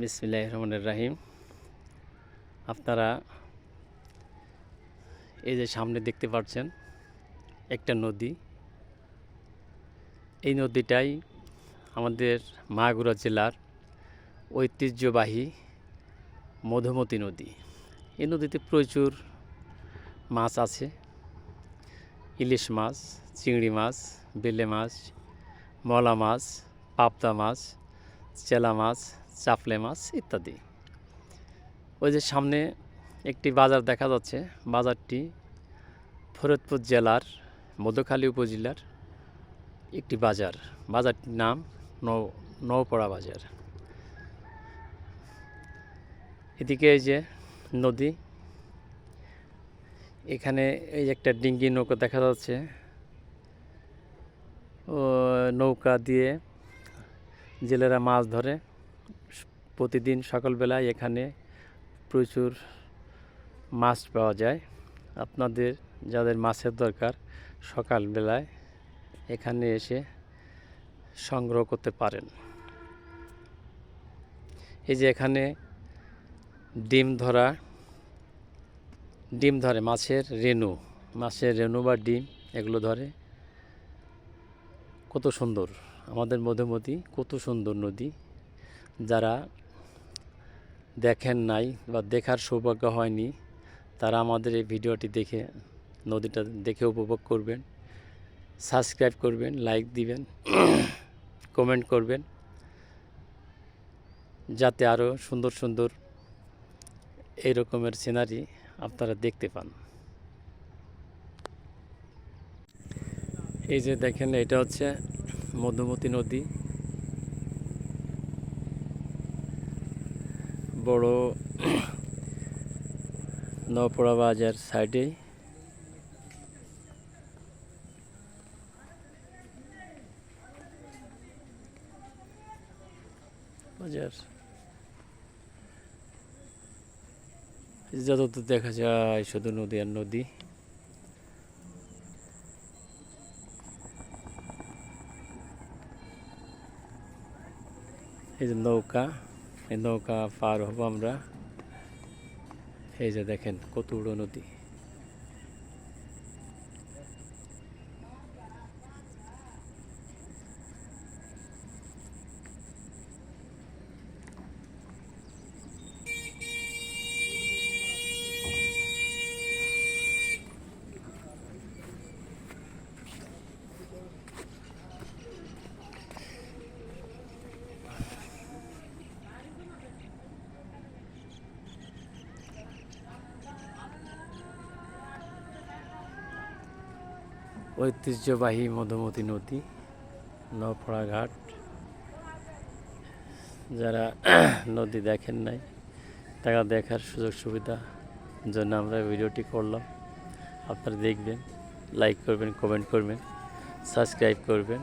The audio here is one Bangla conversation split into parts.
বিসমিল্লাহ রহমানের রাহিম। আপনারা এই যে সামনে দেখতে পাচ্ছেন, একটা নদী। এই নদীটাই আমাদের মাগুরা জেলার ঐতিহ্যবাহী মধুমতি নদী। এই নদীতে প্রচুর মাছ আছে। ইলিশ মাছ, চিংড়ি মাছ, বেলে মাছ, মলা মাছ, পাবদা মাছ, চেলা মাছ চাপলে মাছ ইত্যাদি। ওই যে সামনে একটি বাজার দেখা যাচ্ছে। বাজারটি ফরিদপুর জেলার মধুখালী উপজেলার একটি বাজার। বাজারটির নাম নৌ, নৌপড়া বাজার। এদিকে এই যে নদী। এখানে এই একটা ডিঙ্গি নৌকা দেখা যাচ্ছে। ও, নৌকা দিয়ে জেলেরা মাছ ধরে। প্রতিদিন সকালবেলায় এখানে প্রচুর মাছ পাওয়া যায়। আপনাদের, যাদের মাছের দরকার, সকালবেলায় এখানে এসে সংগ্রহ করতে পারেন। এই যে এখানে ডিম ধরা, ডিম ধরে মাছের রেণু মাছের রেণু বা ডিম এগুলো ধরে। কত সুন্দর, আমাদের মধুমতি কত সুন্দর নদী। যারা দেখেন নাই বা দেখার সৌভাগ্য হয়নি, তারা আমাদের এই ভিডিওটি দেখে, নদীটা দেখে উপভোগ করবেন। সাবস্ক্রাইব করবেন, লাইক দিবেন, কমেন্ট করবেন, যাতে আরও সুন্দর সুন্দর এই রকমের সিনারি আপনারা দেখতে পান। এই যে দেখেন, এটা হচ্ছে মধুমতি নদী। বড় নপড়া বাজার সাইডে। বাজার। যতদূর দেখা যায়, শুধু নদী আর নদী। এই যে নৌকা। এই নৌকা পার হব আমরা। এই যে দেখেন কত বড় নদী। ঐতিহ্যবাহী মধুমতি নদী নফড়া ঘাট যারা নদী দেখেন নাই, তারা দেখার সুযোগ সুবিধা জন্য আমরা ভিডিওটি করলাম। আপনারা দেখবেন লাইক করবেন কমেন্ট করবেন সাবস্ক্রাইব করবেন।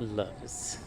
আল্লাহ হাফিজ।